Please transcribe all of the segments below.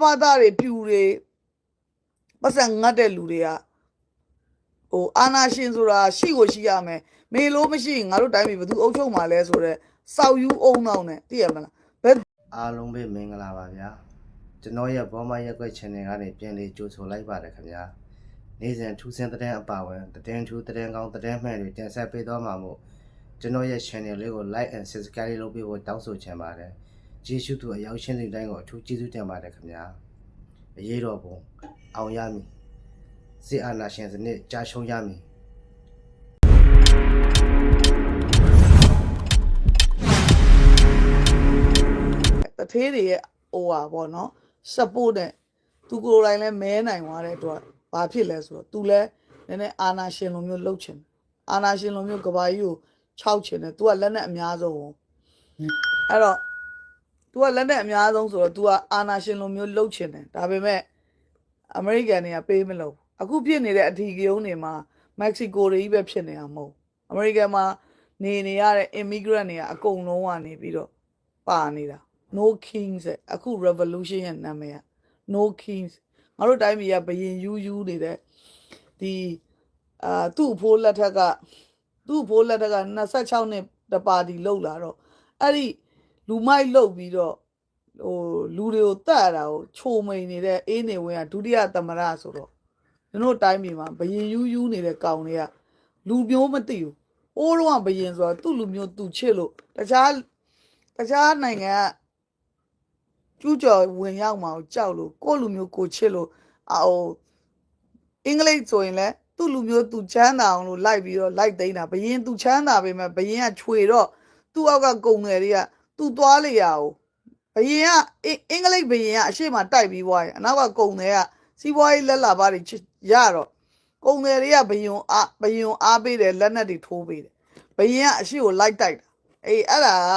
ဘာသားတွေပြူတွေပတ်စံငတ်တဲ့လူတွေကဟိုအာနာရှင်ဆိုတာရှိကိုရှိရမယ်မေလို့မရှိရင်ငါတို့တိုင်းပြည်ဘယ်သူအုပ်ချုပ်မှာလဲဆိုတော့စောက်ယူအုံနောက်နဲ့သိရမလားဘယ်အားလုံးပဲမင်္ဂလာပါဗျာကျွန်တော်ရဲ့ဘောမရက်ွက် channel ကနေပြန်လေးကြိုဆိုလိုက်ပါတယ်ခင်ဗျာနေ့စဉ်ထူးဆန်းတဲ့အပါဝင်တဲ့ထူးတဲ့ကောင်းတဲ့မှန်တွေတင်ဆက်ပေးသွားမှာမို့ကျွန်တော်ရဲ့ channel လေးကို like and subscribe လုပ်ပေးဖို့တောင်းဆိုချင်ပါတယ် ကျေးဇူးတူအရောက်ရှင်းတဲ့တိုင်းကိုအထူးကျေးဇူးတင်ပါတယ်ခင်ဗျာအရေးတော်ပုံအောင်ရမည်စစ်အာဏာရှင်စနစ်ကြာရှုံးရမည်တထေးတွေရဲ့ဟိုဟာပေါ့နော် support နဲ့သူကိုယ်တိုင်လည်းမဲနိုင်သွားတဲ့အတွက်ဘာဖြစ်လဲဆိုတော့သူလည်းနည်းနည်းအာနာရှင်လိုမျိုးလှုပ်ချင်တယ်အာနာရှင်လိုမျိုးကဘာကြီးကိုခြောက်ချင်တယ်သူကလက်နဲ့အများဆုံးကိုအဲ့တော့ तू ကလက်နဲ့အများဆုံးဆိုတော့ तू ကအာနာရှင်လိုမျိုးလှုပ်ချင်တယ်ဒါပေမဲ့အမေရိကန်တွေကပေးမလို့အခုဖြစ်နေတဲ့အထီးကုန်းတွေမှာမက္ကဆီကိုတွေကြီးပဲဖြစ်နေတာမဟုတ်အမေရိကန်မှာနေနေရတဲ့ immigrant တွေကအကုန်လုံးကနေပြီးတော့ပါနေတာ no kings တဲ့အခု revolution ရဲ့နာမည်က no kings ငါတို့တိုင်းပြည်ကဘယင်ယူးယူးနေတဲ့ဒီအာသူ့အဖိုးလက်ထက်ကသူ့အဖိုးလက်ထက်က26နှစ်တပါတီလောက်လာတော့အဲ့ဒီ လူမိုက်လောက်ပြီးတော့ဟိုလူတွေကိုတတ်ရတာကိုခြုံမိန်နေတဲ့အေးနေဝင်ကဒုတိယသမရဆိုတော့ကျွန်တော်တိုင်းပြည်မှာဘယင်ယူးယူးနေတဲ့ကောင်တွေကလူမျိုးမသိဘူးအိုးတော့ကဘယင်ဆိုတော့သူ့လူမျိုးသူချစ်လို့တခြားတခြားနိုင်ငံကကျူးကျော်ဝင်ရောက်မှာကိုကြောက်လို့ကိုယ့်လူမျိုးကိုချစ်လို့အာဟိုအင်္ဂလိပ်ဆိုရင်လည်းသူ့လူမျိုးသူချမ်းသာအောင်လို့လိုက်ပြီးတော့လိုက်သိမ်းတာဘယင်းသူချမ်းသာပေမဲ့ဘယင်းကခြွေတော့သူ့အောက်ကကုံငယ်တွေက သူ့သွားလေရအောင်ဘယင်းကအင်အင်္ဂလိပ်ဘယင်းကအရှိမတိုက်ပြီးွားရင်အနောက်ကကုံငယ်ကစီးပွားရေးလက်လာပါတွေချစ်ရတော့ကုံငယ်တွေကဘယင်းအားဘယင်းအားပေးတယ်လက်နက်တွေထိုးပေးတယ်ဘယင်းကအရှိကိုလိုက်တိုက်တာအေးအဲ့ဒါက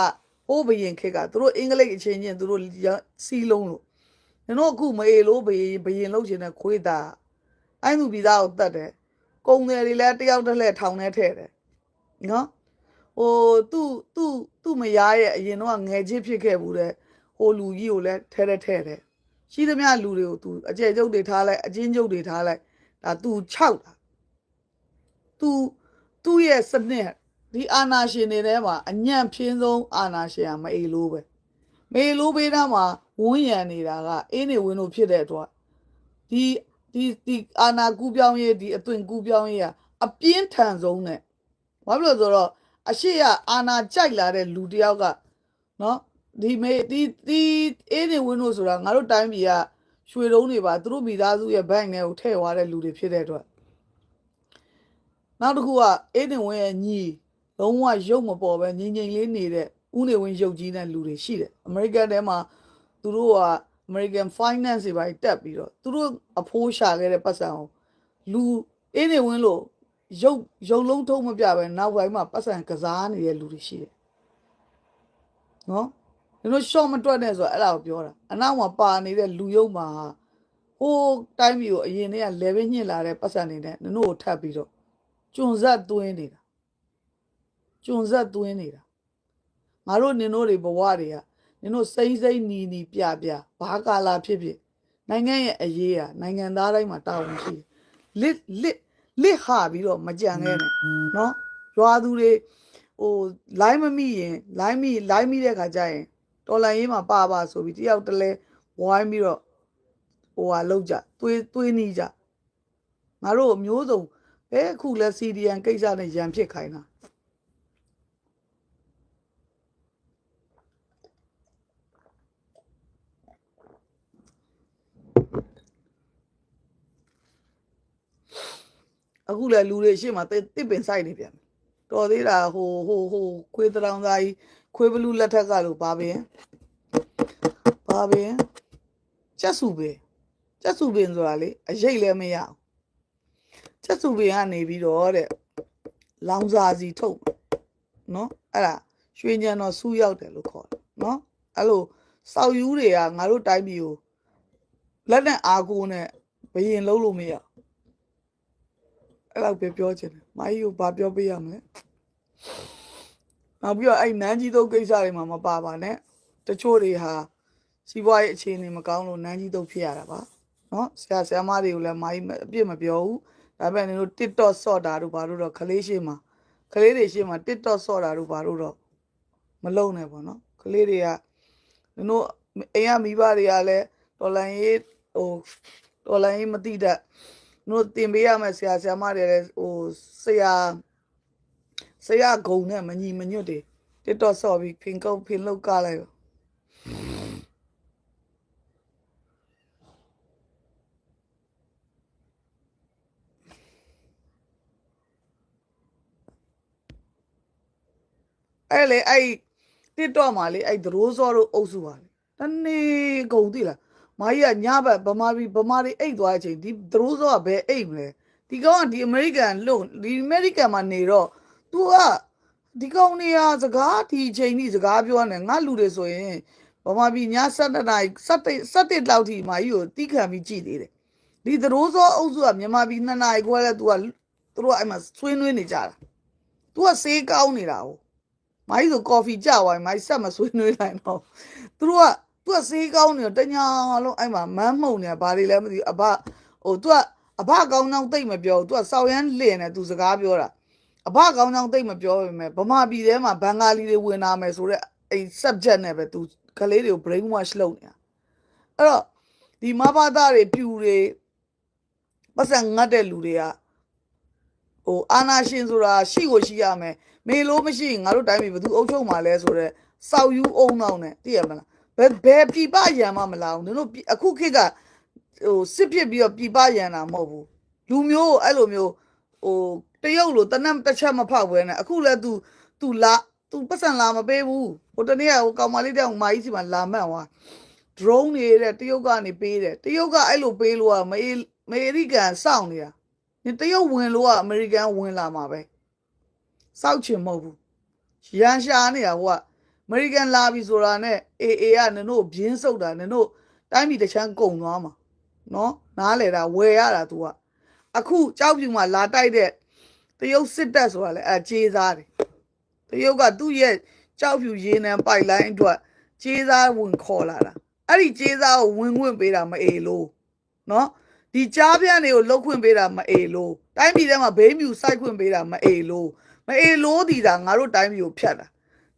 ဟိုးဘယင်ခက်ကသူတို့အင်္ဂလိပ်အချင်းချင်းသူတို့စီးလုံးလို့ကျွန်တော်အခုမအေလို့ဘယင်ဘယင်လှုပ်ရှင်တဲ့ခွေးသားအဲ့လူပြည်သားကိုတတ်တယ်ကုံတယ်တွေလည်းတယောက်တစ်လှည့်ထောင်ထဲထည့်တယ်နော်ဟိုသူ့သူ့ သူ့မယားရဲ့အရင်တော့ငယ်ချင်းဖြစ်ခဲ့ဘူးတဲ့ဟိုလူကြီးကိုလည်းထဲထဲထဲတယ်ရှိသမျှလူတွေကိုသူအကျယ်ကျုပ်တွေထားလိုက်အချင်းကျုပ်တွေထားလိုက်ဒါသူခြောက်တာသူသူ့ရဲ့စနစ်ဒီအာနာရှင်တွေထဲမှာအညံ့ဖြင်းဆုံးအာနာရှင်ကမအေလို့ပဲမအေလို့ဘေးသားမှာဝန်းရံနေတာကအင်းနေဝင်းလို့ဖြစ်တဲ့အတွက်ဒီဒီဒီအာနာကူးပြောင်းရေးဒီအသွင်ကူးပြောင်းရေးကအပြင်းထန်ဆုံးနဲ့ဘာဖြစ်လို့လဲဆိုတော့ အရှိရအာနာကြိုက်လာတဲ့လူတစ်ယောက်ကနော်ဒီမေဒီဒီအင်းနေဝင်းလို့ဆိုတာငါတို့တိုင်းပြည်ကရွှေတုံးတွေပါသူတို့မိသားစုရဲ့ဘက်ငယ်ကိုထည့်သွားတဲ့လူတွေဖြစ်တဲ့အတွက်နောက်တစ်ခုကအင်းနေဝင်းရဲ့ညီလုံးဝရုပ်မပေါ်ပဲငြိမ်ငြိမ်လေးနေတဲ့ဥနေဝင်ရုပ်ကြီးတဲ့လူတွေရှိတယ်အမေရိကန်ထဲမှာသူတို့က American Finance တွေပါတက်ပြီးတော့သူတို့အဖိုးရှာခဲ့တဲ့ပတ်စံကိုလူအင်းနေဝင်လို့ ရုပ်ရုပ်လုံးထုံးမပြပဲနောက်ပိုင်းမှာပတ်စံကစားနေတဲ့လူတွေရှိတယ်နော်ဒီလို short မတွက်နဲ့ဆိုတော့အဲ့ဒါကိုပြောတာအနောက်မှာပါနေတဲ့လူယုံမှာဟိုးတိုင်းပြည်ကိုအရင်တည်းက level ညှစ်လာတဲ့ပတ်စံတွေနဲ့နင်တို့ကိုထပ်ပြီးတော့ကျွန်းဆက်သွင်းနေတာကျွန်းဆက်သွင်းနေတာငါတို့နင်တို့တွေဘဝတွေကနင်တို့စိမ့်စိမ့်နီနီပြပြဘာကာလာဖြစ်ဖြစ်နိုင်ငံရဲ့အရေးอ่ะနိုင်ငံသားတိုင်းမှာတာဝန်ရှိတယ်လစ်လစ် လစ်ဟာပြီးတော့မကြံခဲ့နဲ့နော်ရွာသူတွေဟိုလိုင်းမမိရင်လိုင်းမိလိုင်းမိတဲ့ခါကျရင်တော်လန်ရေးမှာပါပါဆိုပြီးတယောက်တလဲဝိုင်းပြီးတော့ဟိုဟာလောက်ကြသွေးသွေးနီးကြငါတို့အမျိုးစုံဘဲအခုလဲ CDN ကိစ္စနဲ့ရန်ဖြစ်ခိုင်းတာ အခုလည်းလူတွေရှေ့မှာတစ်တစ်ပင်ဆိုင်နေပြန်ပြီတော်သေးတာဟိုဟိုဟိုခွေးတောင်သားကြီးခွေးဘလူးလက်ထက်ကလို့ဘာပင်ဘာပင်ချက်စုပင်ချက်စုပင်ဆိုတာလေအရိတ်လည်းမရအောင်ချက်စုပင်ကနေပြီးတော့တဲ့လောင်စာစီထုတ်နော်အဲ့ဒါရွှေညံတော်ဆူးရောက်တယ်လို့ခေါ်တယ်နော်အဲ့လိုစောက်ယူးတွေကငါတို့တိုင်းပြည်ကိုလက်နဲ့အာကိုနဲ့ဘယင်လုံးလို့မရဘူး အဲ့လောက်ပဲပြောချင်တယ်မာကြီးကိုဘာပြောပေးရမလဲနောက်ပြီးတော့အဲ့နန်းကြီးသုံးကိစ္စတွေမှာမပါပါနဲ့တချို့တွေဟာစီးပွားရေးအခြေအနေမကောင်းလို့နန်းကြီးတုတ်ဖြစ်ရတာပါနော်ဆရာဆရာမတွေကိုလည်းမာကြီးအပြစ်မပြောဘူးဒါပေမဲ့နင်တို့ TikTok ဆော့တာတို့ဘာလို့တော့ခလေးရှိမှာခလေးတွေရှိမှာ TikTok ဆော့တာတို့ဘာလို့တော့မလုံနဲ့ပေါ့နော်ခလေးတွေကနင်တို့အိမ်ကမိဘတွေကလည်းတော်လန်ရေးဟိုတော်လန်ရေးမတိတတ်နင် တို့တင်ပေးရမယ်ဆရာဆရာမတွေလည်းဟိုဆရာဆရာဂုံနဲ့မညီမညွတ်တွေ TikTok ဆော့ပြီးဖင်ကုတ်ဖင်လောက်ကလိုက်ရောအဲ့လေအဲ့ TikTok မှာလေအဲ့ဒရိုးစောတို့အုပ်စုပါလေတနေ့ကုန်သိလား မာကြီးကညဘက်ဗမာပြည်ဗမာတွေအိတ်သွားတဲ့အချိန်ဒီဒရိုးစောကဘယ်အိတ်မလဲဒီကောင်ကဒီအမေရိကန်လို့ဒီအမေရိကန်မှာနေတော့ तू ကဒီကောင်နေရစကားဒီအချိန်ကြီးစကားပြောနေငါလူတွေဆိုရင်ဗမာပြည်ည7နာရီ7 7လောက်ထိမာကြီးကိုတီးခံပြီးကြည်သေးတယ်ဒီဒရိုးစောအုပ်စုကမြန်မာပြည်2နာရီခွဲလဲ तू ကသူတို့ကအဲ့မှာဆွေးနွေးနေကြတာ तू ကစေးကောင်းနေတာ哦 မိုင်းဆိုကော်ဖီကြသွားပြီမိုင်းဆက်မဆွေးနွေးနိုင်တော့သူတို့က သူကစေးကောင်းနေတော့တညာလုံးအဲ့မှာမမ်းမှုန်နေတာဘာတွေလဲမသိဘူးအဘဟိုသူကအဘကောင်းကောင်းတိတ်မပြောဘူးသူကစောက်ရမ်းလင့်နေသူစကားပြောတာအဘကောင်းကောင်းတိတ်မပြောပေမဲ့ဗမာပြည်ထဲမှာဘင်္ဂါလီတွေဝင်လာမယ်ဆိုတော့အဲ့ subject နဲ့ပဲသူကလေးတွေကို brain wash လုပ်နေတာအဲ့တော့ဒီမဘာသားတွေပြူတွေပတ်စံငတ်တဲ့လူတွေကဟိုအာနာရှင်ဆိုတာရှိကိုရှိရမယ်မေလို့မရှိရင်ငါတို့တိုင်းပြည်ဘယ်သူအုပ်ချုပ်မှာလဲဆိုတော့စောက်ယူအုံနောက်နဲ့သိရမလား ဘယ်ဘယ်ပြပရံမမလာဘူးနင်တို့ပြအခုခေတ်ကဟိုစစ်ဖြစ်ပြီးတော့ပြပရံတာမဟုတ်ဘူးလူမျိုးကိုအဲ့လိုမျိုးဟိုတရုတ်လိုတနက်တစ်ချက်မဖောက်ဘဲနဲ့အခုလဲ तू तू လာ तू ပတ်စံလာမပေးဘူးဟိုတနေ့ကဟိုကောင်မလေးတောင်မာကြီးစီမှာလာမှတ်သွား drone နေတဲ့တရုတ်ကနေပေးတယ်တရုတ်ကအဲ့လိုပေးလို့ကမေမေရိကန်စောင့်နေတာ 你တရုတ်ဝင်လို့ကအမေရိကန်ဝင်လာမှာပဲစောက်ချင်မဟုတ်ဘူးရန်ရှာနေတာဟိုကအ မေရိကန်လာပြီဆိုတာနဲ့အေအေကနင်တို့ဘင်းဆုပ်တာနင်တို့တိုင်းပြည်တစ်ချမ်းကုန်သွားမှာနော်နားလေတာဝယ်ရတာ तू ကအခုကြောက်ပြူမှာလာတိုက်တဲ့တရုတ်စစ်တပ်ဆိုတာလေအဲကြေးစားတယ်တရုတ်ကသူ့ရဲ့ကြောက်ပြူရေနံပိုက်လိုင်းအတွက်ကြေးစားဝင်ခေါ်လာတာအဲ့ဒီကြေးစားကိုဝင်ခွင့်ပေးတာမအေလို့နော်ဒီကြားပြန့်တွေကိုလှုပ်ခွင့်ပေးတာမအေလို့တိုင်းပြည်ထဲမှာဘေးမြူစိုက်ခွင့်ပေးတာမအေလို့မအေလို့ဒီတာငါတို့တိုင်းပြည်ကိုဖြတ်တာ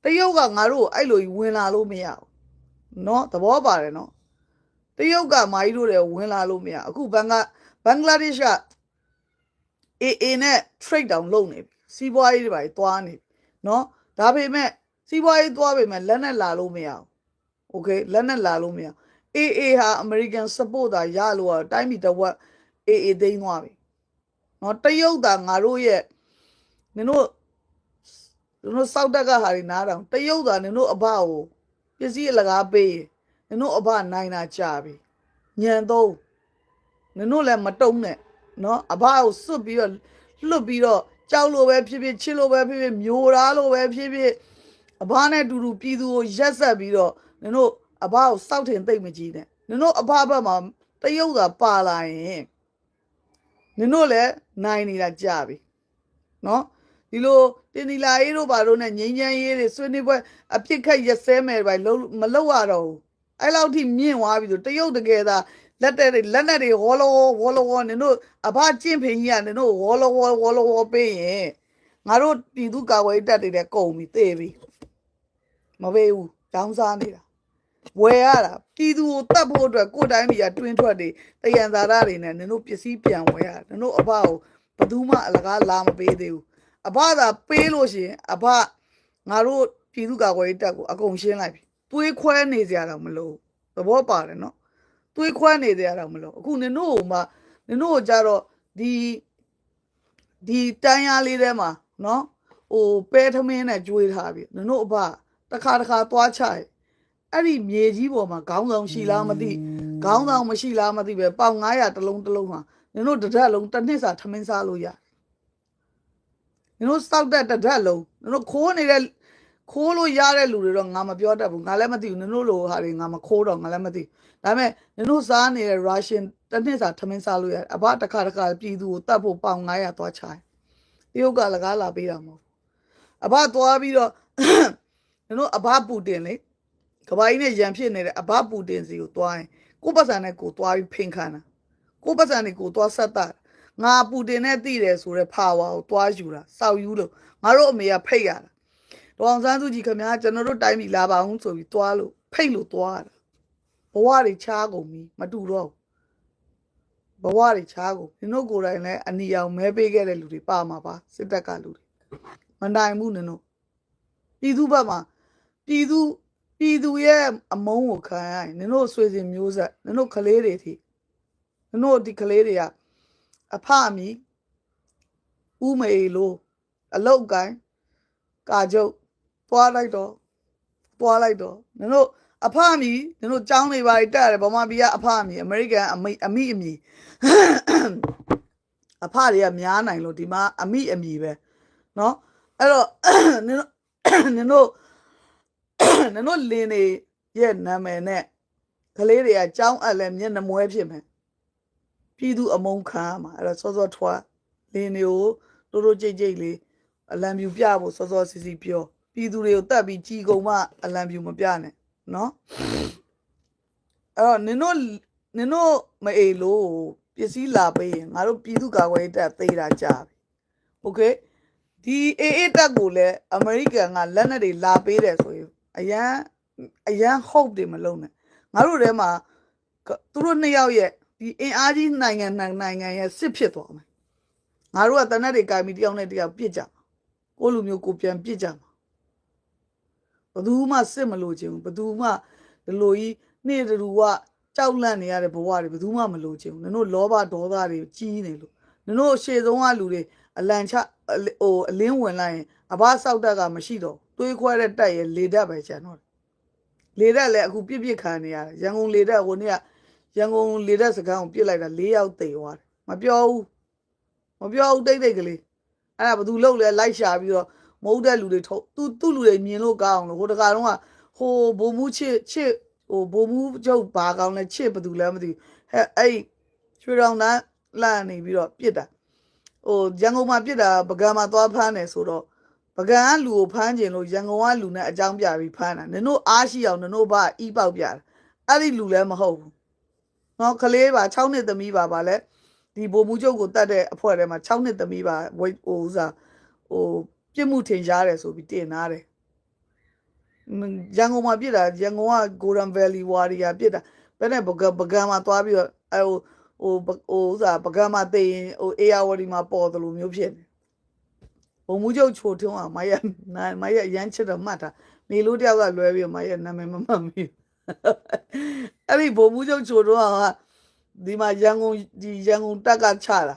တရုတ်ကငါတို့ကိုအဲ့လိုကြီးဝင်လာလို့မရဘူးเนาะသဘောပါတယ်เนาะတရုတ်ကမာကြီးတို့တွေဝင်လာလို့မရအခုဘင်္ဂဘင်္ဂလားဒေ့ရှ်ကအေအေနဲ့ trade down လုပ်နေပြီစီးပွားရေးတွေပါသွားနေပြီเนาะဒါပေမဲ့စီးပွားရေးသွားပေမဲ့လက်နဲ့လာလို့မရဘူးโอเคလက်နဲ့လာလို့မရဘူး AA ဟာ American support တာရလို့อ่ะတိုင်းပြည်တစ်ဝက် AA သိမ်းသွားပြီเนาะတရုတ်တာငါတို့ရဲ့နင်တို့ နင်တို့စောက်တက်ကဟာတွေနားတောင်တရုတ်သာနင်တို့အဘကိုပစ္စည်းအလကားပေးနင်တို့အဘနိုင်တာကြပြီညံသုံးနင်တို့လည်းမတုံးနဲ့နော်အဘကိုစွတ်ပြီးတော့လွတ်ပြီးတော့ကြောက်လို့ပဲဖြစ်ဖြစ်ချစ်လို့ပဲဖြစ်ဖြစ်မျိုးသားလို့ပဲဖြစ်ဖြစ်အဘနဲ့တူတူပြည်သူကိုရက်ဆက်ပြီးတော့နင်တို့အဘကိုစောက်ထင်သိမ့်မကြီးနဲ့နင်တို့အဘဘက်မှာတရုတ်သာပါလာရင်နင်တို့လည်းနိုင်နေတာကြပြီနော် ဒီလိုတင်ဒီလာရေးတို့ဘာလို့နဲ့ငိမ့်ချမ်းရေးတွေဆွေးနွေးပွဲအဖြစ်ခက်ရက်စဲမယ်ပဲလုံးမလုံးရတော့ဘူးအဲ့လောက်ထိမြင့်သွားပြီဆိုတရုတ်တကယ်သာလက်တဲ့တွေလက်နဲ့တွေဝေါ်လောဝေါ်လောနင်တို့အဘကျင့်ဖင်ကြီးကနင်တို့ဝေါ်လောဝေါ်လောပေးရင်ငါတို့ပြည်သူကာကွယ်ရေးတပ်တွေလည်းကုန်ပြီတေးပြီမပေးဘူးကြောင်းစားနေတာဝယ်ရတာပြည်သူကိုတတ်ဖို့အတွက်ကိုယ်တိုင်းပြည်ကတွင်းထွက်တွေတယံဇာတာတွေနဲ့နင်တို့ပစ္စည်းပြန်ဝယ်ရနင်တို့အဘကိုဘယ်သူမှအလကားလာမပေးသေးဘူး အဘသာပေးလို့ရှိရင်အဘငါတို့ပြည်သူကာကွယ်ရေးတပ်ကိုအကုန်ရှင်းလိုက်ပြီသွေးခွဲနေကြရတော့မလို့သဘောပါတယ်နော်သွေးခွဲနေကြရတော့မလို့အခုနင်တို့ကမှနင်တို့ကကြတော့ဒီဒီတန်းရလေးထဲမှာနော်ဟိုပဲထမင်းနဲ့ကျွေးထားပြီနင်တို့အဘတစ်ခါတစ်ခါသွားချရင်အဲ့ဒီမြေကြီးပေါ်မှာခေါင်းဆောင်ရှိလားမသိခေါင်းဆောင်မရှိလားမသိပဲပေါင်900တလုံးတလုံးမှာနင်တို့တစ်ဓာတ်လုံးတစ်နှစ်စာထမင်းစားလို့ရ နင်တို့စောက်တဲ့တစ်ဓာတ်လုံးနင်တို့ခိုးနေတဲ့ခိုးလို့ရတဲ့လူတွေတော့ငါမပြောတတ်ဘူးငါလည်းမသိဘူးနင်တို့လိုဟာတွေငါမခိုးတော့ငါလည်းမသိဒါပေမဲ့နင်တို့စားနေတဲ့ Russian တစ်နှစ်စာထမင်းစားလို့ရတယ်အဘတစ်ခါတစ်ခါပြည်သူကိုတတ်ဖို့ပေါင်900သွားချတယ်တရုတ်ကလကားလာပေးတာမဟုတ်ဘူးအဘသွားပြီးတော့နင်တို့အဘပူတင်လေကဘာကြီးနဲ့ရန်ဖြစ်နေတဲ့အဘပူတင်စီကိုတွားရင်ကိုယ့်ပတ်စံနဲ့ကိုယ်တွားပြီးဖိန်ခါတာကိုယ့်ပတ်စံနဲ့ကိုယ်တွားဆက်တာ ငါပူတင်နဲ့တိတယ်ဆိုတဲ့ဖာဝါကိုတွားယူတာစောက်ယူလို့ငါတို့အမေကဖိတ်ရတာဒေါအောင်ဆန်းစုကြည်ခင်ဗျာကျွန်တော်တို့တိုင်းပြည်လာပါအောင်ဆိုပြီးတွားလို့ဖိတ်လို့တွားတာဘဝတွေချားကုန်ပြီမတူတော့ဘူးဘဝတွေချားကုန်နင်တို့ကိုယ်တိုင်လည်းအနီအောင်မဲပေးခဲ့တဲ့လူတွေပါမှာပါစစ်တပ်ကလူတွေမနိုင်ဘူးနင်တို့ပြည်သူဘက်မှာပြည်သူပြည်သူရဲ့အမုန်းကိုခံရရင်နင်တို့ဆွေစဉ်မျိုးဆက်နင်တို့ကလေးတွေထိနင်တို့ဒီကလေးတွေက အဖအမိဥမေလို့အလုတ်ကိုင်းကာကျုပ်တွားလိုက်တော့တွားလိုက်တော့နင်တို့အဖအမိနင်တို့ចောင်းတွေပါတက်ရတယ်ဗမာပြည်ကအဖအမိအမေရိကန်အမိအမိအမိအဖတွေကများနိုင်လို့ဒီမှာအမိအမိပဲเนาะအဲ့တော့နင်တို့နင်တို့နင်တို့လင်းနေရဲ့နာမည်နဲ့ကလေးတွေကចောင်းအပ်လဲမျက်နှာမွဲဖြစ်မယ် ပြည်သူအမုန်းခံရမှာအဲ့တော့စောစောထွားလင်းတွေကိုတိုးတိုးကြိတ်ကြိတ်လေးအလံပြူပြဖို့စောစောစီစီပြောပြည်သူတွေကိုတတ်ပြီးကြီးကုန်မှအလံပြူမပြနဲ့เนาะအဲ့တော့နင်တို့နင်တို့မအေလို့ပစ္စည်းလာပေးရင်ငါတို့ပြည်သူကာကွယ်ရေးတပ်သေးတာကြာပြီโอเคဒီအေအေတပ်ကိုလည်းအမေရိကန်ကလက်နက်တွေလာပေးတယ်ဆိုရင်အရန်အရန် hope တွေမလုံးနဲ့ငါတို့ထဲမှာကသူတို့နှစ်ယောက်ရဲ့ ဒီအင်အားကြီးနိုင်ငံနိုင်နိုင်ငံရဲ့စစ်ဖြစ်သွားမယ်ငါတို့ကတနက်တွေကင်ပြီးတယောက်နဲ့တယောက်ပြစ်ကြမှာကိုယ့်လူမျိုးကိုပြန်ပြစ်ကြမှာဘယ်သူမှစစ်မလို့ခြင်းဘူးဘယ်သူမှဒီလိုကြီးနေ့တူကကြောက်လန့်နေရတဲ့ဘဝတွေဘယ်သူမှမလို့ခြင်းဘူးနင်တို့လောဘဒေါသတွေကြီးနေလို့နင်တို့အရှိဆုံးကလူတွေအလံချအလဟိုအလင်းဝင်လိုက်ရင်အဘဆောက်တက်ကမရှိတော့ဘူးတွေးခွဲတဲ့တက်ရဲ့လေတက်ပဲကျန်တော့တယ်လေတက်လည်းအခုပြစ်ပြစ်ခံနေရတယ်ရန်ကုန်လေတက်ဟိုနေ့က ရန်ကုန်လေတက်စကန်းကိုပြစ်လိုက်တာ၄ယောက်သေသွားတယ်မပြောဘူးမပြောဘူးတိတ်တိတ်ကလေးအဲ့ဒါဘယ်သူလုပ်လဲလိုက်ရှာပြီးတော့မဟုတ်တဲ့လူတွေထုတ်သူသူ့လူတွေမြင်လို့ကောင်းအောင်လို့ဟိုတခါတော့ကဟိုဘုံမှုချစ်ချစ်ဟိုဘုံမှုကျုပ်ဘာကောင်းလဲချစ်ဘယ်သူလဲမသိဘူးဟဲ့အဲ့ရွှေတောင်တန်းလန့်နေပြီးတော့ပြစ်တာဟိုရန်ကုန်မှာပြစ်တာပကံမှာသွားဖမ်းတယ်ဆိုတော့ပကံကလူကိုဖမ်းကျင်လို့ရန်ကုန်ကလူနဲ့အကြောင်းပြပြီးဖမ်းတာနင်တို့အားရှိအောင်နင်တို့ဘာအီးပေါက်ပြတာအဲ့ဒီလူလည်းမဟုတ်ဘူး နော်ကလေးပါ6နှစ်သမီးပါဗာလဲဒီဘိုလ်မှုချုပ်ကိုတတ်တဲ့အဖွဲထဲမှာ6နှစ်သမီးပါဝိဟိုဥစားဟိုပြစ်မှုထင်ရှားတယ်ဆိုပြီးတင်ထားတယ်ရန်ကုန်မှာပြစ်တာရန်ကုန်က Golden Valley Warrior ပြစ်တာဘယ်နဲ့ပကံပကံမှာသွားပြီးတော့အဲဟိုဟိုဟိုဥစားပကံမှာတေးရင်ဟို AR မှာပေါ်တယ်လို့မျိုးဖြစ်နေဘုံမှုချုပ်ချိုထုံးအောင်မရနိုင်မရရမ်းချစ်တော့မှတ်တာနေလို့တယောက်ကလွဲပြီးတော့မရနာမည်မမှတ်မိဘူး အဲ့ဒီဘုံမှုချုပ်ချိုထုံးအောင်ကဒီမှာရန်ကုန်ဒီရန်ကုန်တက်ကချတာ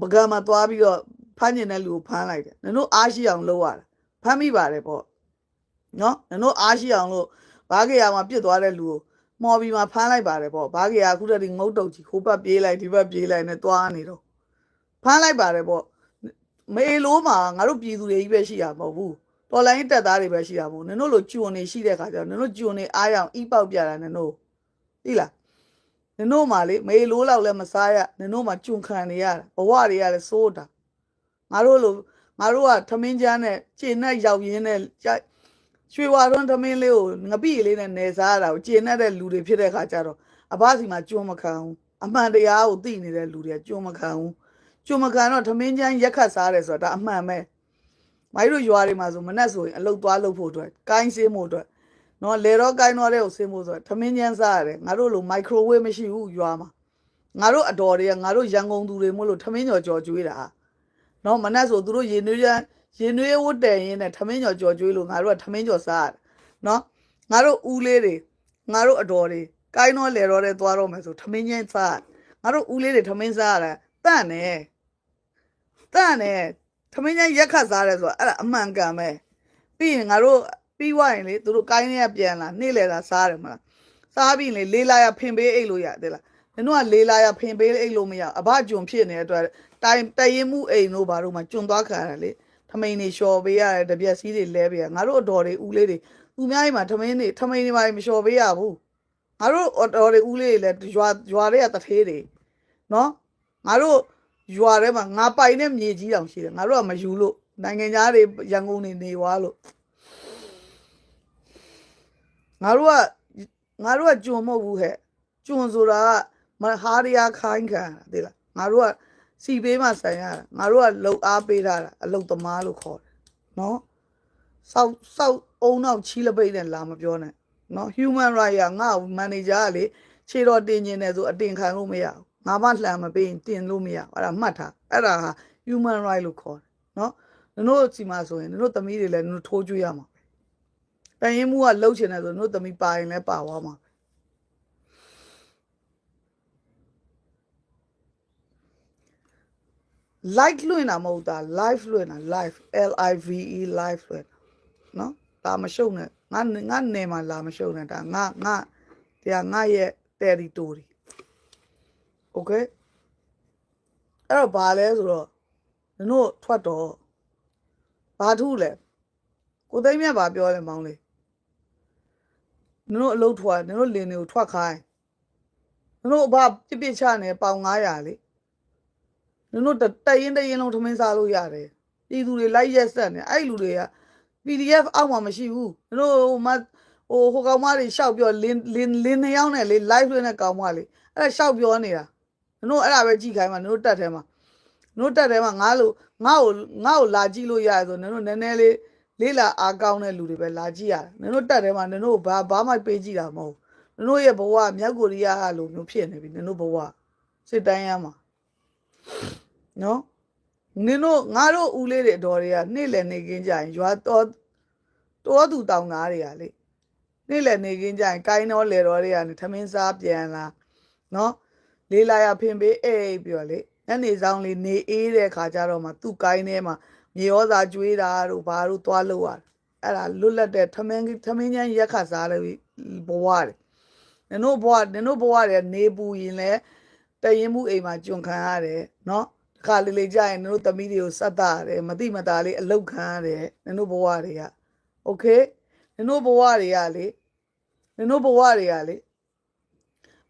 ပကံမှာသွားပြီးတော့ဖမ်းကျင်တဲ့လူကိုဖမ်းလိုက်တယ်နင်တို့အားရှိအောင်လုပ်ရတာဖမ်းမိပါတယ်ပေါ့နော်နင်တို့အားရှိအောင်လို့ဘားကေယာမှာပြစ်သွားတဲ့လူကိုမော်ဘီမှာဖမ်းလိုက်ပါတယ်ပေါ့ဘားကေယာအခုတည်းကငုတ်တုတ်ကြီးဟိုဘက်ပြေးလိုက်ဒီဘက်ပြေးလိုက်နဲ့သွားနေတော့ဖမ်းလိုက်ပါတယ်ပေါ့မေလိုမှာငါတို့ပြည်သူတွေကြီးပဲရှိတာမဟုတ်ဘူး တော်လိုင်းတက်သားတွေပဲရှိတာမဟုတ်နင်တို့လိုဂျွန်နေရှိတဲ့ခါကျတော့နင်တို့ဂျွန်နေအားရအောင်အီးပေါက်ပြတာနင်တို့သိလားနင်တို့မှလေမေလိုလောက်လည်းမစားရနင်တို့မှဂျွန်ခံနေရတာဘဝတွေကလည်းစိုးတာငါတို့လိုငါတို့ကထမင်းချမ်းနဲ့ကျင်နဲ့ရောက်ရင်းနဲ့ရွှေဝါတွန်းထမင်းလေးကိုငပိလေးနဲ့နေစားရတာကိုကျင်တဲ့လူတွေဖြစ်တဲ့ခါကျတော့အဘစီမှာကျွန်းမခံဘူးအမှန်တရားကိုသိနေတဲ့လူတွေကကျွန်းမခံဘူးကျွန်းမခံတော့ထမင်းချမ်းရက်ခတ်စားတယ်ဆိုတာဒါအမှန်ပဲ မိုင်းတို့ရွာတွေမှာဆိုမနဲ့ဆိုရင်အလုတ်သွားလုတ်ဖို့အတွက်ကိုင်းစင်းဖို့အတွက်နော်လေတော့ကိုင်းတော့တဲ့ကိုစင်းဖို့ဆိုတော့ထမင်းချမ်းစားရတယ်ငါတို့လိုမိုက်ခရိုဝေးမရှိဘူးရွာမှာငါတို့အတော်တွေကငါတို့ရန်ကုန်သူတွေမို့လို့ထမင်းကြော်ကြော်ကျွေးတာနော်မနဲ့ဆိုသူတို့ရေနွေးရန်ရေနွေးဝတ်တယ်ရင်းနဲ့ထမင်းကြော်ကြော်ကျွေးလို့ငါတို့ကထမင်းကြော်စားရတယ်နော်ငါတို့ဦးလေးတွေငါတို့အတော်တွေကိုင်းတော့လေတော့တဲ့သွားတော့မယ်ဆိုထမင်းချင်းစားငါတို့ဦးလေးတွေထမင်းစားရတာတန့်နေတန့်နေ ထမင်းချင်းရက်ခတ်စားတယ်ဆိုတော့အဲ့ဒါအမှန်ကန်ပဲပြီးရင်ငါတို့ပြီးွားရင်လေသူတို့ကိုင်းနေရပြန်လာနေ့လေသာစားတယ်မလားစားပြီးလေလေးလာရဖင်ပေးအိတ်လို့ရတယ်လားနင်တို့ကလေးလာရဖင်ပေးအိတ်လို့မရအဘကျွံဖြစ်နေတဲ့အတွက်တိုင်တရင်မှုအိမ်တို့ဘာတို့မှကျွံသွားခံရတယ်လေထမိန်နေလျှော်ပေးရတယ်တပြက်စီးတွေလဲပေးရငါတို့အတော်တွေဦးလေးတွေသူများအိမ်မှာထမင်းတွေထမိန်တွေပါမလျှော်ပေးရဘူးငါတို့အတော်တွေဦးလေးတွေလည်းရွာရွာတွေကတထေးတွေနော်ငါတို့ ရွာထဲမှာငါပိုင်တဲ့မြေကြီးတောင်ရှိတယ်ငါတို့ကမယူလို့နိုင်ငံသားတွေရန်ကုန်နေနေွားလို့ငါတို့ကငါတို့ကကြုံမဟုတ်ဘူးဟဲ့ကြုံဆိုတာကမဟာရယာခိုင်းခံတာသိလားငါတို့ကစီပေးမှဆိုင်ရတာငါတို့ကလှုပ်အားပေးထားတာအလုတ်သမားလို့ခေါ်တယ်နော်စောက်စောက်အုံနောက်ချီးလပိတ်နဲ့လာမပြောနဲ့နော် human right ကငါ့ကို manager ကလေခြေတော်တင်နေတယ်ဆိုအတင်ခံလို့မရဘူး ငါမှလှမ်းမပေးရင်တင်လို့မရဘူးအဲ့ဒါမှတ်ထားအဲ့ဒါဟာ human right လို့ခေါ်တယ်နော်နင်တို့စီမှာဆိုရင်နင်တို့သမီးတွေလည်းနင်တို့ထိုးကြွေးရမှာပဲတန်ရင်မှုကလှုပ်ချင်တယ်ဆိုနင်တို့သမီးပါရင်လည်းပါသွားမှာပဲ like လွှင့်တာမဟုတ်တာ live လွှင့်တာ live L I V E live လွှင့်တာနော်ဒါမရှုံနဲ့ငါငါနေမှာလာမရှုံနဲ့ဒါငါငါတရားငါရဲ့ territory okay အဲ့တော့ဘာလဲဆိုတော့နင်တို့ထွက်တော့ဘာထုလဲကိုသိမ်းမြတ်ဘာပြောလဲမောင်းလေးနင်တို့အလုပ်ထွက်နင်တို့လင်းတွေကိုထွက်ခိုင်းနင်တို့ဘာပြစ်ပြစ်ချနေပေါင်900လေနင်တို့တရင်တရင်လုံးထမင်းစားလို့ရတယ်ပြည်သူတွေလိုက်ရက်ဆက်နေအဲ့လူတွေက PDF အောက်မှာမရှိဘူးနင်တို့ဟိုမဟိုဟိုကောင်မတွေရှောက်ပြောလင်းလင်းလင်းနှစ်ယောက်နဲ့လေ live လွှင့်တဲ့ကောင်မလေးအဲ့ဒါရှောက်ပြောနေတာ နင်တို့အဲ့ဒါပဲကြည့်ခိုင်းမှာနင်တို့တက်ထဲမှာနင်တို့တက်ထဲမှာငါ့လိုငါ့ကိုငါ့ကိုလာကြည့်လို့ရတယ်ဆိုနင်တို့နည်းနည်းလေးလေးလာအားကောင်းတဲ့လူတွေပဲလာကြည့်ရတယ်နင်တို့တက်ထဲမှာနင်တို့ဘာဘာမှပေးကြည့်တာမဟုတ်နင်တို့ရဲ့ဘဝမြောက်ကိုရီးယားလိုမျိုးဖြစ်နေပြီနင်တို့ဘဝစစ်တိုင်းရမှာနော်နင်တို့ငါတို့ဦးလေးတွေအတော်တွေကနေ့လည်နေခင်းကြရင်ရွာတော်တော်သူတောင်သားတွေကလေနေ့လည်နေခင်းကြရင်ကိုင်းတော်လေတော်တွေကနေထမင်းစားပြန်လာနော် လေးလာရဖင်ပေးအိပ်ပြီးတော့လေညနေဆောင်လေးနေအေးတဲ့ခါကျတော့မှသူ့ကိုင်းထဲမှာမြေဩဇာကျွေးတာတို့ဘာတို့သွားလို့ရတယ်အဲ့ဒါလွတ်လပ်တဲ့ထမင်းထမင်းချမ်းရက်ခတ်စားလို့ဘဝတယ်နင်တို့ဘဝနင်တို့ဘဝတွေနေပူရင်လဲတရင်မှုအိမ်မှာကျွန်ခံရတယ်နော် ခါလေးလေးကြာရင်နင်တို့သမီးတွေကိုစတ်တာရတယ်မတိမတာလေးအလုတ်ခံရတယ်နင်တို့ဘဝတွေကโอเคနင်တို့ဘဝတွေကလေနင်တို့ဘဝတွေကလေ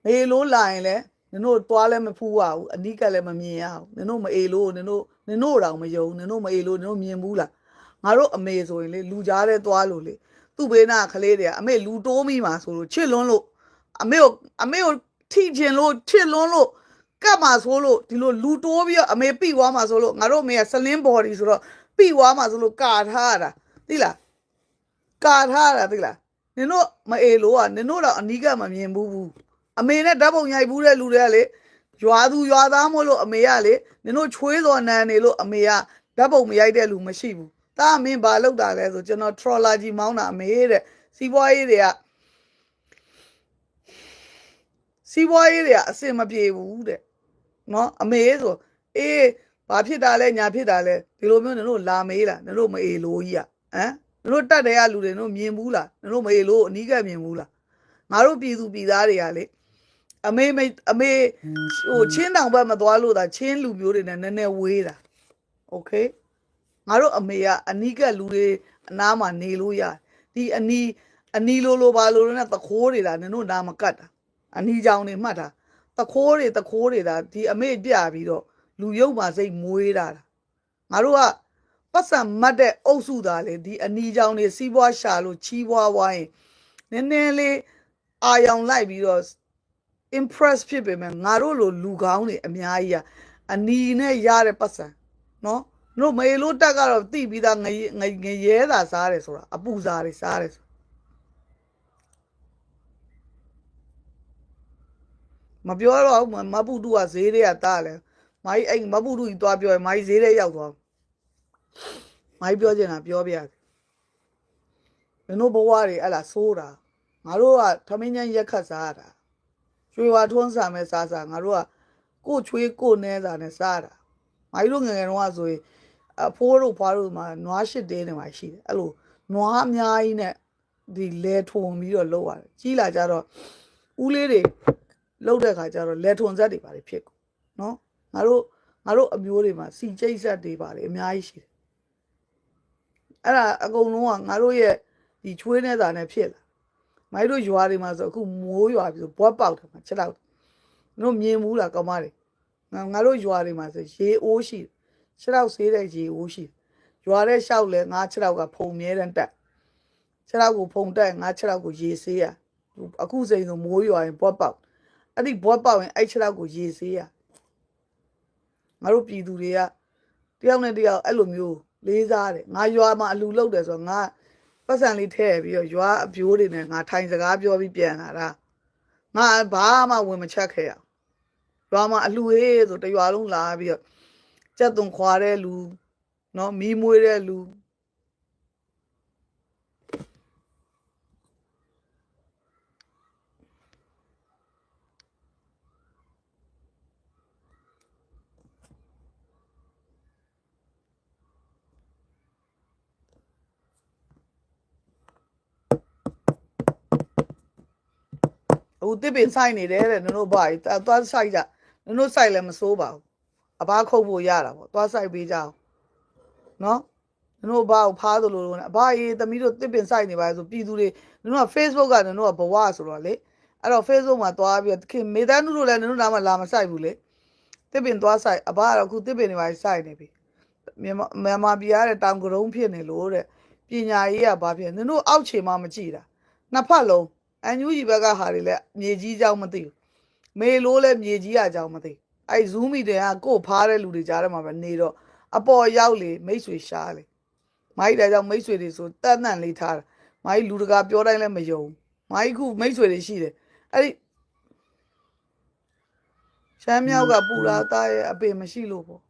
မေလို့လာရင်လဲ နင်တို့သွားလဲမဖူးရဘူးအနိကလည်းမမြင်ရဘူးနင်တို့မအေလို့နင်တို့နင်တို့တော့မယုံနင်တို့မအေလို့နင်တို့မြင်ဘူးလားငါတို့အမေဆိုရင်လေလူကြားတဲ့သွားလို့လေသူ့ဘေးနာကလေးတွေကအမေလူတိုးမိမှာဆိုလို့ချစ်လွန်းလို့အမေကိုအမေကိုထိချင်လို့ချစ်လွန်းလို့ကတ်မှာဆိုလို့ဒီလိုလူတိုးပြီးတော့အမေပိသွားမှာဆိုလို့ငါတို့အမေကစလင်းဘော်ဒီဆိုတော့ပိသွားမှာဆိုလို့ကာထားရတာသိလားကာထားရတာသိလားနင်တို့မအေလို့อ่ะနင်တို့တော့အနီးကမမြင်ဘူးဘူး အမေနဲ့ဓာတ်ပုံရိုက်ဘူးတဲ့လူတွေကလေရွာသူရွာသားမို့လို့အမေကလေနင်တို့ချွေးစော်နန်းနေလို့အမေကဓာတ်ပုံမရိုက်တဲ့လူမရှိဘူးတာမင်းဘာလုပ်တာလဲဆိုကျွန်တော် troller ကြီးမောင်းတာအမေတဲ့စီးပွားရေးတွေကစီးပွားရေးတွေကအဆင်မပြေဘူးတဲ့နော်အမေဆိုအေးဘာဖြစ်တာလဲညာဖြစ်တာလဲဒီလိုမျိုးနင်တို့လာမေးလားနင်တို့မအေလို့ကြီးอ่ะဟမ်နင်တို့တက်တဲ့ကလူတွေနင်တို့မြင်ဘူးလားနင်တို့မအေလို့အနီးကပ်မြင်ဘူးလားငါတို့ပြည်သူပြည်သားတွေကလေ အမေမေအမေဟိုချင်းတောင်ဘက်မသွားလို့ဒါချင်းလူမျိုးတွေနဲ့နည်းနည်းဝေးတာโอเคငါတို့အမေကအနီးကပ်လူတွေအနားမှာနေလို့ရတယ်ဒီအနီးအနီးလိုလိုပါလိုလိုနဲ့သခိုးတွေလားနင်တို့နားမကတ်တာအနီးကြောင်တွေမှတ်တာ တခိုးတွေတခိုးတွေဒါဒီအမေပြပြီးတော့လူယုံမှာစိတ်မွေးတာတာငါတို့ကပတ်စံမတ်တဲ့အုပ်စုသားလေဒီအနီကြောင်တွေစီးပွားရှာလို့ချီးပွားဝိုင်းနည်းနည်းလေးအာယောင်လိုက်ပြီးတော့ impress ဖြစ်ပေမဲ့ငါတို့လိုလူကောင်းတွေအများကြီးอ่ะအနီနဲ့ရတဲ့ပတ်စံနော်တို့မေလို့တက်ကတော့တိပြီးသားငငငရဲတာစားတယ်ဆိုတာအပူစားတွေစားတယ်ဆိုမပြောတော့ဘူးမမပုတုကဈေးတွေကတားလဲမိုင်းအဲ့မပုတုကြီးသွားပြောရင်မိုင်းဈေးတွေရောက်သွားမိုင်းပြောချင်တာပြောပြတယ်ဘယ်လိုဘဝတွေအဲ့လားစိုးတာငါတို့ကထမင်းချမ်းရက်ခတ်စားရတာ ကျွေဝါထွန်းစားမဲ့စားစားငါတို့ကကို့ချွေးကို့နဲစားနဲ့စားတာမိုင်းတို့ငယ်ငယ်တုန်းကဆိုရင်အဖိုးတို့ဖွားတို့မှာနွားရှစ်တဲနေမှာရှိတယ်အဲ့လိုနွားအများကြီးနဲ့ဒီလဲထုံပြီးတော့လောက်ရတယ်ကြီးလာကြတော့ဦးလေးတွေလောက်တဲ့ခါကျတော့လက်ထွန်ဆက်တွေပါတယ်ဖြစ်ကုန်နော်ငါတို့ငါတို့အမျိုးတွေမှာစီကျိတ်ဆက်တွေပါတယ်အများကြီးရှိတယ်အဲ့ဒါအကုန်လုံးကငါတို့ရဲ့ဒီချွေးနေတာနဲ့ဖြစ်လာ မိုင်းတို့ရွာတွေမှာဆိုအခုမိုးရွာပြီဆိုဘွက်ပေါက်တယ်မှာချက်တော့တို့မြင်ဘူးလားကောင်းမတွေငါငါတို့ရွာတွေမှာဆိုရေအိုးရှိတယ်ချက်တော့ဆေးတဲ့ရေအိုးရှိတယ်ရွာတဲ့လျှောက်လဲငါချက်တော့ကဖုံမြဲတမ်းတက်ခြေထောက်ကိုဖုံတက်ငါခြေထောက်ကိုရေဆေးရအခုစိန်ဆိုမိုးရွာရင်ဘွက်ပေါက်အဲ့ဒီဘွက်ပေါက်ရင်အဲ့ခြေထောက်ကိုရေဆေးရငါတို့ပြည်သူတွေကတယောက်နဲ့တယောက်အဲ့လိုမျိုးလေးစားတယ်ငါရွာမှာအလူလောက်တယ်ဆိုတော့ငါ ပတ်စံလေးထည့်ပြီးတော့ရွာအပြိုးတွေနဲ့ငါထိုင်စကားပြောပြီးပြန်လာတာငါဘာမှဝင်မချက်ခဲ့ရရွာမှာအလူဟေးဆိုတရွာလုံးလာပြီးတော့ကြက်သွန်ခွာတဲ့လူနော်မီးမွေးတဲ့လူ အခုတစ်ပင်ဆိုင်နေတယ်တဲ့နင်တို့ဘာကြီးသွားသွားဆိုင်ကြနင်တို့ဆိုင်လည်းမစိုးပါဘူးအဘခုတ်ဖို့ရတာပေါ့သွားဆိုင်ပေးကြအောင်နော်နင်တို့ဘာကိုဖားသလိုလိုနဲ့အဘကြီးသမီးတို့တစ်ပင်ဆိုင်နေပါဆိုပြည်သူတွေနင်တို့က Facebook ကနင်တို့ကဘဝဆိုတော့လေအဲ့တော့ Facebook မှာသွားပြီးတော့ခင်မေတန်းနုတို့လည်းနင်တို့နားမှာလာမဆိုင်ဘူးလေတစ်ပင်သွားဆိုင်အဘကတော့အခုတစ်ပင်တွေပါဆိုင်နေပြီမြန်မာမြန်မာပြည်ရတဲ့တောင်ကရုံးဖြစ်နေလို့တဲ့ပညာရေးကဘာဖြစ်နင်တို့အောက်ခြေမှာမကြည့်တာနှစ်ဖက်လုံး အန်ယူဂျီဘက်ကဟာတွေလည်းမြေကြီးကြောင်းမသိဘူးမေလို့လည်းမြေကြီးအကြောင်းမသိအဲဇူးမီတွေကကို့ဖားတဲ့လူတွေကြားထဲမှာပဲနေတော့အပေါ်ရောက်လေမိတ်ဆွေရှားလေမိုင်းတဲ့ကြောင့်မိတ်ဆွေတွေဆိုတတ်တန့်လေးထားတာမိုင်းလူတကာပြောတိုင်းလည်းမယုံမိုင်းခုမိတ်ဆွေတွေရှိတယ်အဲ့ဒီရှမ်းမြောက်ကပူလာသားရဲ့အပေမရှိလို့ပေါ့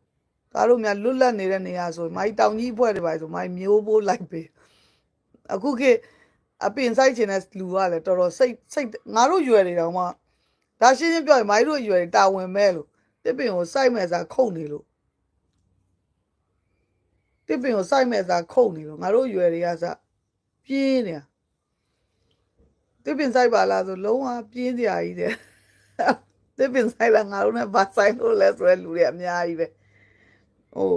ဒါတို့များလွတ်လပ်နေတဲ့နေရာဆိုမိုင်းတောင်ကြီးဖွဲ့တွေပါဆိုမိုင်းမျိုးပိုးလိုက်ပေးအခုခေတ် အပင်ဆိုင်ချင်တဲ့လူကလည်းတော်တော်စိတ်စိတ်ငါတို့ရွယ်တွေတောင်မှဒါရှင်းရှင်းပြောရင်မိုင်းတို့ရွယ်တွေတာဝန်မဲ့လို့တစ်ပင်ကိုစိုက်မဲ့စားခုတ်နေလို့တစ်ပင်ကိုစိုက်မဲ့စားခုတ်နေလို့ငါတို့ရွယ်တွေကစပြင်းနေတာတစ်ပင်စိုက်ပါလားဆိုလုံးဝပြင်းစရာကြီးတဲ့တစ်ပင်စိုက်လာငါတို့နဲ့ဘာဆိုင်လို့လဲဆိုရဲလူတွေအများကြီးပဲဟို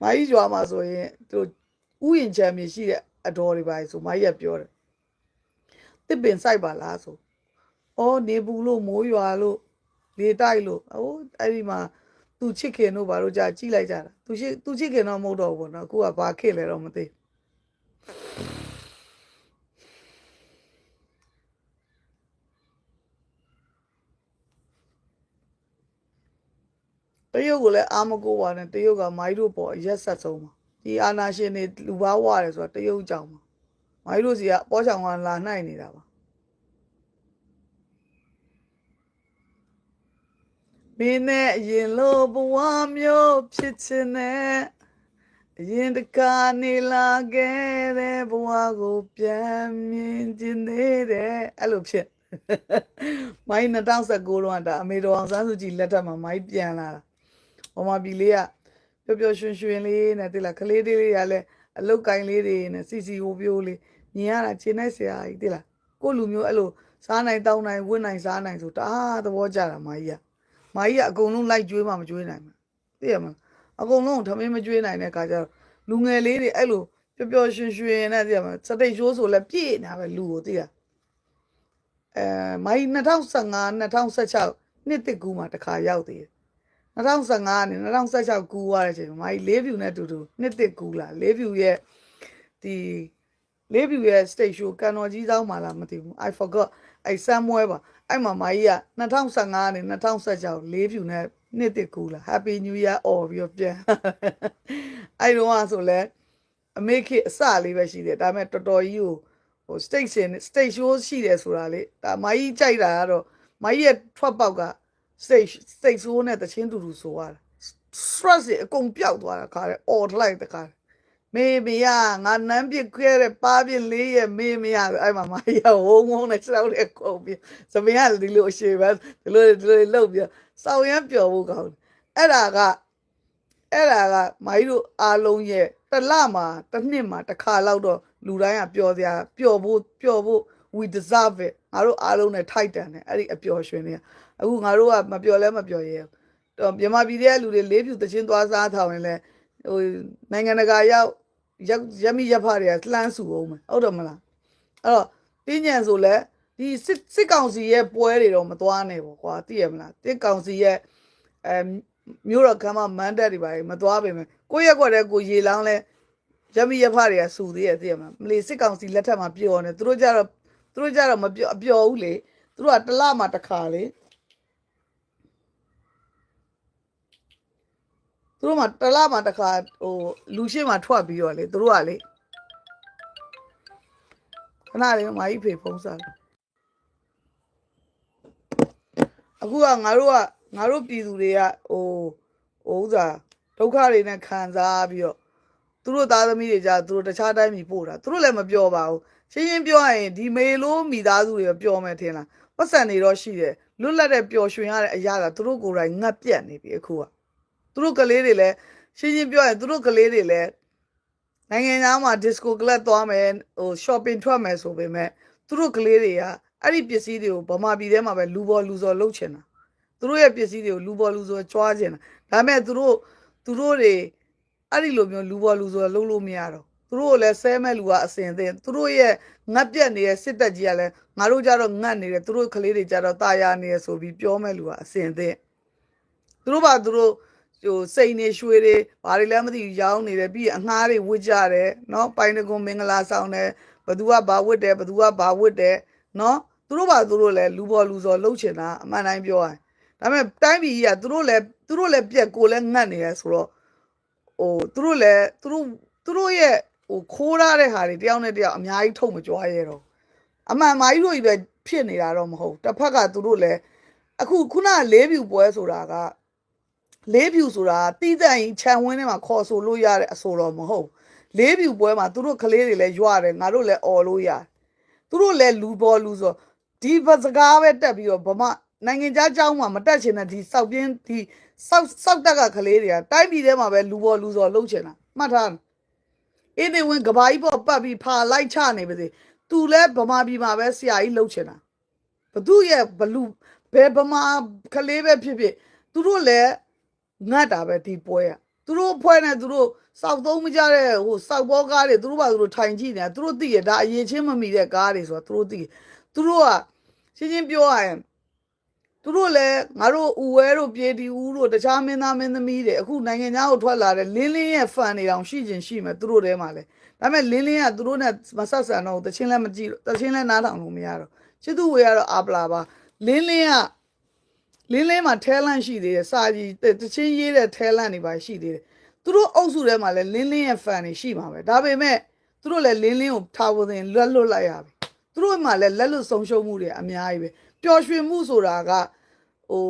မိုင်းရွာမှာဆိုရင်သူဥယျာဉ်ချမ်းမြေရှိတဲ့ အတော်တွေပါဆိုမိုင်းရပြောတယ်တစ်ပင်စိုက်ပါလားဆိုအော်နေဘူးလို့မိုးရွာလို့လေတိုက်လို့အိုးအဲ့ဒီမှာသူချစ်ခင်တို့ဘာလို့ကြာကြည့်လိုက်ကြတာသူချစ်သူချစ်ခင်တော့မဟုတ်တော့ဘူးပေါ့နော်အခုကဘာခစ်လဲတော့မသိတရုတ်ကလည်းအာမကိုပါနဲ့တရုတ်ကမိုင်းတို့ပေါ်အရက်ဆက်ဆုံးပါ ဒီအာနာရှင်တွေလူဘာဝရတယ်ဆိုတာတရုတ်ကြောင့်ပါမိုင်းတို့စီကပေါ်ချောင်ကလာနှိုက်နေတာပါမင်းနဲ့အရင်လိုဘဝမျိုးဖြစ်ချင်တဲ့အရင်တကနေလာခဲ့တဲ့ဘဝကိုပြန်မြင်ကျင်သေးတယ်အဲ့လိုဖြစ်မိုင်း2019လောကဒါအမေတော်အောင်ဆန်းစုကြည်လက်ထက်မှာမိုင်းပြန်လာတာဟောမပြီလေးက ပျော်ပျော်ရွှင်ရွှင်လေးနဲ့တိလားကလေးလေးတွေကလည်းအလုတ်ကိုင်းလေးတွေနဲ့စီစီဟိုပြိုးလေးမြင်ရတာခြေနဲ့ဆရာကြီးတိလားကိုယ့်လူမျိုးအဲ့လိုစားနိုင်တောင်းနိုင်ဝတ်နိုင်စားနိုင်ဆိုတအားသဘောကျတာမာကြီးကမာကြီးကအကုန်လုံးလိုက်ကျွေးမှမကျွေးနိုင်ဘူးသိရမလားအကုန်လုံးထမင်းမကျွေးနိုင်တဲ့ခါကျတော့လူငယ်လေးတွေအဲ့လိုပျော်ပျော်ရွှင်ရွှင်နဲ့သိရမလားစတိတ်ရှိုးဆိုလည်းပြည့်နေတာပဲလူကိုသိရအဲမာကြီး2015 2016နှစ်တစ်ကူးမှာတစ်ခါရောက်သေးတယ် 2015နဲ့2016ကူးသွားတဲ့အချိန်မှာမာကြီးလေး view နဲ့အတူတူနှစ်တစ်ကူးလာလေး view ရဲ့ဒီလေး view ရဲ့ stage show ကန်တော်ကြီးဆောင်မှာလားမသိဘူး I forgot အဲ့ဆမ်မွဲပါအဲ့မှာမာကြီးက2015နဲ့2016လေး view နဲ့နှစ်တစ်ကူးလာ Happy New Year all ပြီးတော့ပြန်အဲ့တော့ကဆိုလဲအမေခေအစလေးပဲရှိတယ်ဒါပေမဲ့တော်တော်ကြီးကိုဟို stage ရှင် stage show ရှိတယ်ဆိုတာလေဒါမာကြီးကြိုက်တာကတော့မာကြီးရဲ့ထွက်ပေါက်က stage stage show နဲ့တချင်းတူတူဆိုရတာ stress တွေအကုန်ပျောက်သွားတာခါတယ်អော်ထလိုက်တခါတယ်မေမေရငါနမ်းပြစ်ခဲ့တဲ့ပါပြစ်လေးရဲ့မေမေရအဲ့မှာမရဝုံဝုံနဲ့စောက်တဲ့ခုံပြီးသမင်ကဒီလိုအရှိပဲဒီလိုဒီလိုလှုပ်ပြီးစောက်ရမ်းပျော်ဖို့ကောင်းတယ်အဲ့ဒါကအဲ့ဒါကမိုင်းတို့အားလုံးရဲ့တစ်လမှာတစ်နှစ်မှာတစ်ခါလောက်တော့လူတိုင်းကပျော်စရာပျော်ဖို့ပျော်ဖို့ we deserve it ငါတို့အားလုံးနဲ့ထိုက်တန်တယ်အဲ့ဒီအပျော်ရွှင်တွေက အခုငါတို့ကမပျော်လဲမပျော်ရဲဘူးတော့မြန်မာပြည်ရဲ့လူတွေလေးဖြူတချင်းသွားစားထောင်ရင်လဲဟိုနိုင်ငံတကာရောက်ရက်ရက်မိရက်ဖတွေကလှမ်းစုအောင်မယ်ဟုတ်တယ်မလားအဲ့တော့တင်းညံဆိုလဲဒီစစ်စစ်ကောင်စီရဲ့ပွဲတွေတော့မသွားနဲ့ပေါ့ကွာသိရမလားတစ်ကောင်စီရဲ့အဲမြို့တော်ကမ်းမမန်တက်တွေပါမသွားပေမဲ့ကိုယ့်ရက်ကွက်တဲ့ကိုရေလောင်းလဲရမီရဖတွေကစူသေးရဲ့သိရမလားမလီစစ်ကောင်စီလက်ထက်မှာပျော်နေသူတို့ကြတော့သူတို့ကြတော့မပျော်အပျော်ဘူးလေသူတို့ကတစ်လမှတစ်ခါလေ သူတို့မှတစ်လမှတစ်ခါဟိုလူရှင်းမှထွက်ပြီးတော့လေသူတို့ကလေခဏလေးမာကြီးဖေဖုံးစားတယ်အခုကငါတို့ကငါတို့ပြည်သူတွေကဟိုဟိုဥစားဒုက္ခတွေနဲ့ခံစားပြီးတော့သူတို့သားသမီးတွေじゃသူတို့တခြားတိုင်းပြည်ပို့တာသူတို့လည်းမပြောပါဘူးရှင်းရှင်းပြောရရင်ဒီမေလို့မိသားစုတွေပြောမယ်ထင်လားပတ်စံနေတော့ရှိတယ်လွတ်လပ်တဲ့ပျော်ရွှင်ရတဲ့အရာကသူတို့ကိုယ်တိုင်ငတ်ပြတ်နေပြီအခုက သူတို့ကလေးတွေလည်းရှင်းရှင်းပြောရင်သူတို့ကလေးတွေလည်းနိုင်ငံသားမှာ disco club သွားမယ်ဟို shopping ထွက်မယ်ဆိုပေမဲ့သူတို့ကလေးတွေကအဲ့ဒီပစ္စည်းတွေကိုဗမာပြည်ထဲမှာပဲလူပေါ်လူစော်လုပ်ချင်တာသူတို့ရဲ့ပစ္စည်းတွေကိုလူပေါ်လူစော်ကြွားချင်တာဒါပေမဲ့သူတို့သူတို့တွေ အဲ့ဒီလိုမျိုးလူပေါ်လူဆိုလုံးလို့မရတော့သူတို့ကိုလည်းဆဲမဲ့လူကအစင်သင်သူတို့ရဲ့ငတ်ပြက်နေတဲ့စစ်တပ်ကြီးကလည်းငါတို့ကြတော့ငတ်နေတယ်သူတို့ကလေးတွေကြတော့ตายရနေရဆိုပြီးပြောမဲ့လူကအစင်သင်သူတို့ဘာသူတို့ ဟိုစိန်နေရွှေတွေဘာတွေလည်းမသိရောင်းနေတယ်ပြီးရင်အငှားတွေဝစ်ကြတယ်နော်ပိုင်းတကွန်မင်္ဂလာဆောင်တယ်ဘသူကဘာဝစ်တယ်ဘသူကဘာဝစ်တယ်နော်သူတို့ဘာသူတို့လည်းလူပေါ်လူစော်လှုပ်ချင်တာအမှန်တိုင်းပြောရရင်ဒါပေမဲ့တိုင်းပြည်ကြီးကသူတို့လည်းသူတို့လည်းပြက်ကိုလည်းငတ်နေရဆိုတော့ဟိုသူတို့လည်းသူတို့သူတို့ရဲ့ဟိုခိုးရတဲ့ဟာတွေတယောက်နဲ့တယောက်အများကြီးထုတ်မကြွားရတော့အမှန်မာကြီးတို့ကြီးပဲဖြစ်နေတာတော့မဟုတ်တစ်ဖက်ကသူတို့လည်းအခုခုနလေးဖြူပွဲဆိုတာက လေးဖြူဆိုတာတီးတန့်ရင်ခြံဝင်းထဲမှာခေါ်ဆိုလို့ရတဲ့အဆိုတော့မဟုတ်လေးဖြူပွဲမှာသူတို့ကလေးတွေလည်းရွရတယ်ငါတို့လည်းអော်လို့ရတယ်သူတို့လည်းလူပေါ်လူဆိုဒီဘစကားပဲတက်ပြီးတော့ဗမာနိုင်ငံခြားเจ้าမှာမတက်ချင်တဲ့ဒီစောက်ပြင်းဒီစောက်စောက်တက်ကကလေးတွေကတိုင်းပြည်ထဲမှာပဲလူပေါ်လူစော်လှုပ်ချင်တာမှတ်ထားအင်းနေဝင်ကဘာကြီးပေါ်ပတ်ပြီးဖာလိုက်ချနေပါစေသူလည်းဗမာပြည်မှာပဲဆရာကြီးလှုပ်ချင်တာဘသူရဲ့ဘလူဘယ်ဗမာကလေးပဲဖြစ်ဖြစ်သူတို့လည်း ငတ်တာပဲဒီပွဲอ่ะသူတို့ဖွဲ့နေသူတို့စောက်သုံးမကြတဲ့ဟိုစောက်ဘောကားတွေသူတို့ဘာသူတို့ထိုင်ကြည့်နေတာသူတို့သိရဒါအရေးချင်းမမီတဲ့ကားတွေဆိုတာသူတို့သိသူတို့ကရှင်းရှင်းပြောရရင်သူတို့လည်းငါတို့ဦးဝဲတို့ပြေတီဦးတို့တခြားမင်းသားမင်းသမီးတွေအခုနိုင်ငံသားကိုထွက်လာတဲ့လင်းလင်းရဲ့ fan တွေတောင်ရှိချင်းရှိမယ်သူတို့ထဲမှာလည်းဒါပေမဲ့လင်းလင်းကသူတို့နဲ့မဆက်ဆံတော့ဘူးတချင်းလည်းမကြည့်တချင်းလည်းနားထောင်လို့မရတော့ချစ်သူဝေကတော့အာပလာပါလင်းလင်းက လင်းလင်းမှာ talent ရှိသေးတယ်စာကြီးတချင်းရေးတဲ့ talent တွေပါရှိသေးတယ်သူတို့အုပ်စုထဲမှာလည်းလင်းလင်းရဲ့ fan တွေရှိမှာပဲဒါပေမဲ့သူတို့လည်းလင်းလင်းကိုထားဖို့တင်လွတ်လွတ်လိုက်ရပြီသူတို့မှလည်းလက်လွတ်ဆုံးရှုံးမှုတွေအများကြီးပဲပျော်ရွှင်မှုဆိုတာကဟို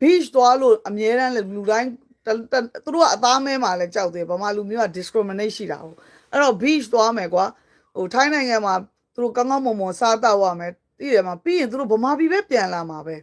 beach သွားလို့အမြဲတမ်းလေလူတိုင်းတတသူတို့ကအသားမဲမှာလဲကြောက်တယ်ဗမာလူမျိုးက discriminate ရှိတာဟုတ်အဲ့တော့ beach သွားမယ်ကွာဟိုထိုင်းနိုင်ငံမှာသူတို့ကောင်းကောင်းမွန်မွန်စားတော့ရမယ်တည်တယ်မှာပြီးရင်သူတို့ဗမာပြည်ပဲပြန်လာမှာပဲ